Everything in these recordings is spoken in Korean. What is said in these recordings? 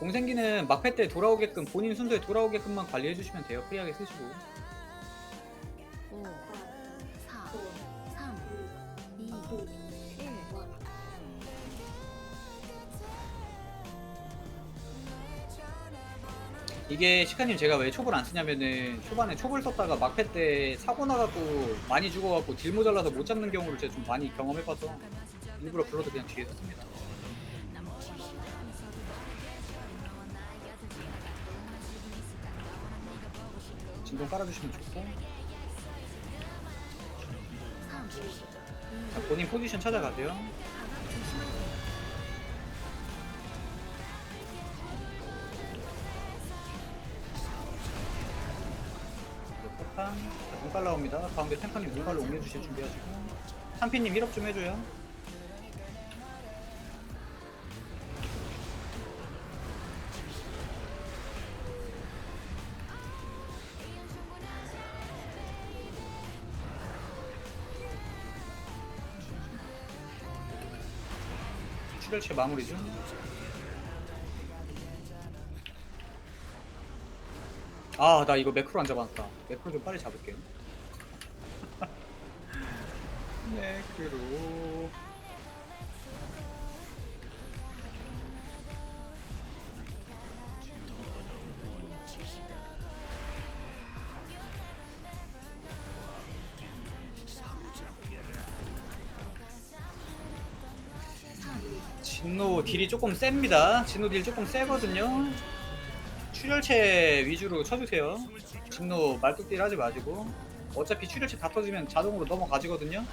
공생기는 막패 때 돌아오게끔 본인 순서에 돌아오게끔만 관리해 주시면 돼요. 프리하게 쓰시고. 5, 4, 3, 2, 1. 이게 시카님 제가 왜 촉을 안 쓰냐면은 초반에 촉을 썼다가 막패 때 사고 나갖고 많이 죽어갖고 딜 모자라서 못 잡는 경우를 제가 좀 많이 경험해봐서 일부러 불러도 그냥 뒤에서 씁니다. 진동 깔아주시면 좋고 3, 2, 자, 본인 포지션 찾아가세요. 폭탄 자, 눈깔 나옵니다. 가운데 템파님 눈깔로 옮겨주실 준비하시고 삼피님 힐업 좀 해줘요. 출혈체 마무리 중. 아, 나 이거 매크로 안 잡았다. 매크로 좀 빨리 잡을게요. 매크로. 진노 딜이 조금 셉니다. 진노 딜 조금 세거든요. 출혈체 위주로 쳐주세요. 진노 말뚝딜 하지 마시고 어차피 출혈체 다 터지면 자동으로 넘어가지거든요.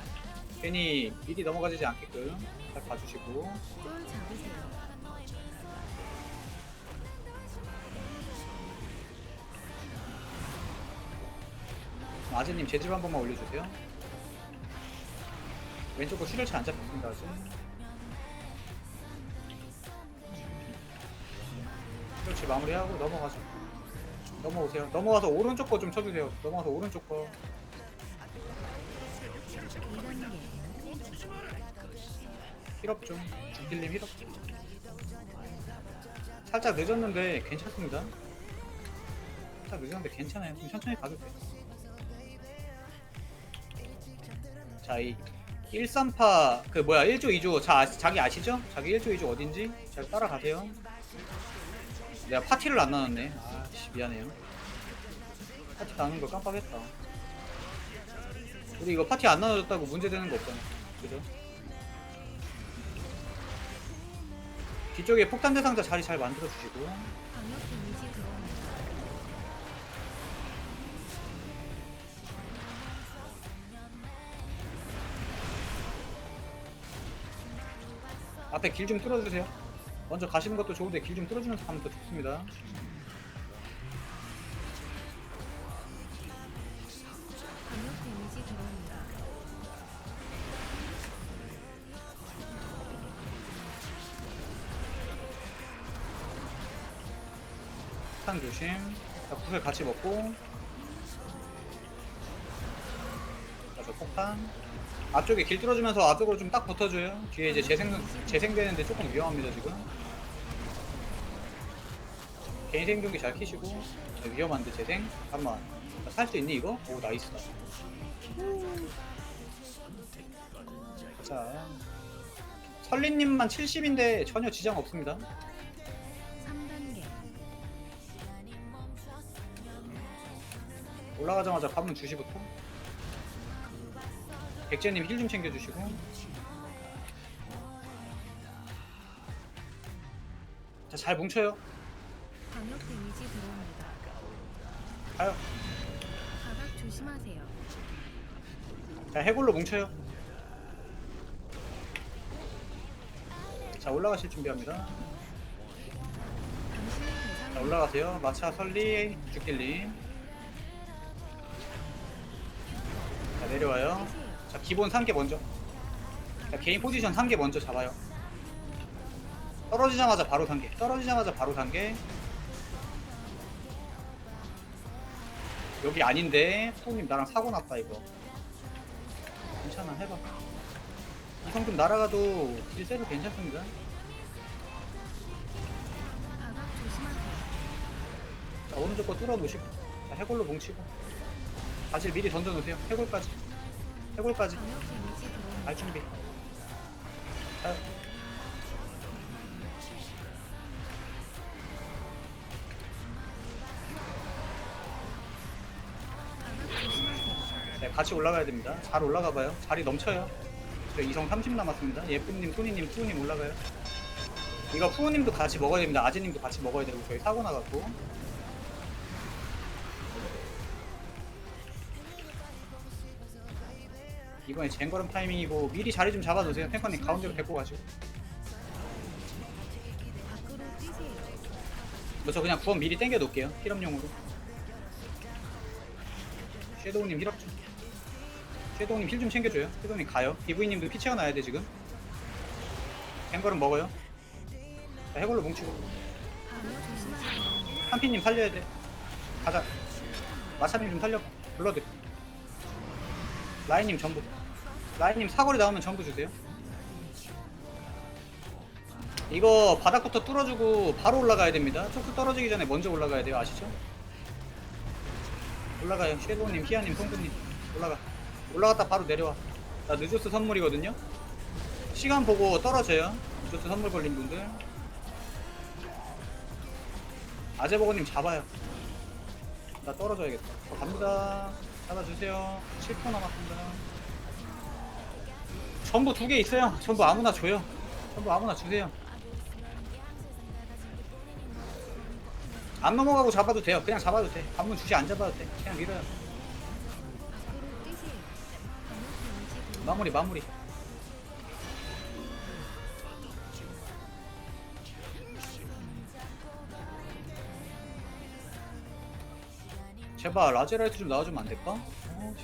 괜히 미리 넘어가지 않게끔 잘 봐주시고 쫄 잡으세요. 아재님 재질 한 번만 올려주세요. 왼쪽 거 출혈체 안 잡혔습니다 아직. 출혈체 마무리하고 넘어가죠. 넘어오세요. 넘어가서 오른쪽 거 좀 쳐주세요. 넘어가서 오른쪽 거. 2단계. 힐업 좀. 죽딜님 힐업 좀. 살짝 늦었는데 괜찮습니다. 살짝 늦었는데 괜찮아요. 좀 천천히 가도 돼요. 자, 이 138, 그 뭐야, 1조, 2조. 자, 아- 자기 아시죠? 자기 1조, 2조 어딘지? 잘 따라가세요. 내가 파티를 안 나눴네. 아, 씨, 미안해요. 파티 나눈 거 깜빡했다. 우리 이거 파티 안 나눠줬다고 문제되는 거 없잖아. 그죠? 뒤쪽에 폭탄 대상자 자리 잘 만들어 주시고 방역 데미지 들어옵니다. 앞에 길 좀 뚫어주세요. 먼저 가시는 것도 좋은데 길 좀 뚫어주면서 가면 더 좋습니다. 폭탄 조심. 자, 구슬 같이 먹고. 자, 저 폭탄. 앞쪽에 길 뚫어주면서 앞쪽으로 좀 딱 붙어줘요. 뒤에 이제 재생, 재생되는데 조금 위험합니다, 지금. 개인 생존기 잘 키시고. 자, 위험한데, 재생. 잠깐만. 살 수 있니, 이거? 오, 나이스다. 자. 설리님만 70인데 전혀 지장 없습니다. 3단계. 올라가자마자 가면 주시부터 백제님 힐 좀 챙겨주시고. 자 잘 뭉쳐요. 방역 데미지 들어옵니다. 가요. 바닥 조심하세요. 자 해골로 뭉쳐요. 자 올라가실 준비합니다. 당신의 자 대상이 올라가세요. 마차 설리 죽길님 자 내려와요. 자 기본 3개 먼저. 자 개인 포지션 3개 먼저 잡아요. 떨어지자마자 바로 단계. 떨어지자마자 바로 단계. 여기 아닌데 소님 나랑 사고 났다 이거. 괜찮아 해봐. 이성좀 날아가도 딜세도 괜찮습니다. 바닥 오른쪽 거 뚫어 놓으시고. 자, 해골로 뭉치고. 바질 미리 던져 놓으세요. 해골까지 해골까지. 알 준비 조심하세요. 네, 같이 올라가야 됩니다. 잘 올라가 봐요. 자리 넘쳐요. 저 이성 30 남았습니다. 예쁜님, 푸니님, 푸우님 올라가요. 이거 푸우님도 같이 먹어야 됩니다. 아재님도 같이 먹어야 되고 저희 사고 나갔고. 이번에 쟁거름 타이밍이고 미리 자리 좀 잡아두세요. 탱커님 가운데로 데리고 가시고. 저 그냥 구원 미리 땡겨 놓을게요. 힐업용으로. 섀도우님 힐업 좀. 섀도우님 힐 좀 챙겨줘요. 섀도우님 가요. 비브이님도 피 채워놔야 돼 지금. 뱅거는 먹어요. 자, 해골로 뭉치고. 한피님 살려야 돼. 가자. 마차님 좀 살려. 블러드. 라인님 전부. 라인님 사거리 나오면 전부 주세요. 이거 바닥부터 뚫어주고 바로 올라가야 됩니다. 초크 떨어지기 전에 먼저 올라가야 돼요. 아시죠? 올라가요. 섀도우님, 희아님, 송구님. 올라가. 올라갔다 바로 내려와. 나 느조스 선물이거든요. 시간 보고 떨어져요. 느조스 선물 걸린 분들. 아재버거님 잡아요. 나 떨어져야겠다. 저 갑니다. 잡아주세요. 7% 남았습니다. 전부 두 개 있어요. 전부 아무나 줘요. 전부 아무나 주세요. 안 넘어가고 잡아도 돼요. 그냥 잡아도 돼. 관문 주시 안 잡아도 돼. 그냥 밀어요. 마무리 마무리. 제발 라제라이트 좀 나와주면 안 될까? 어?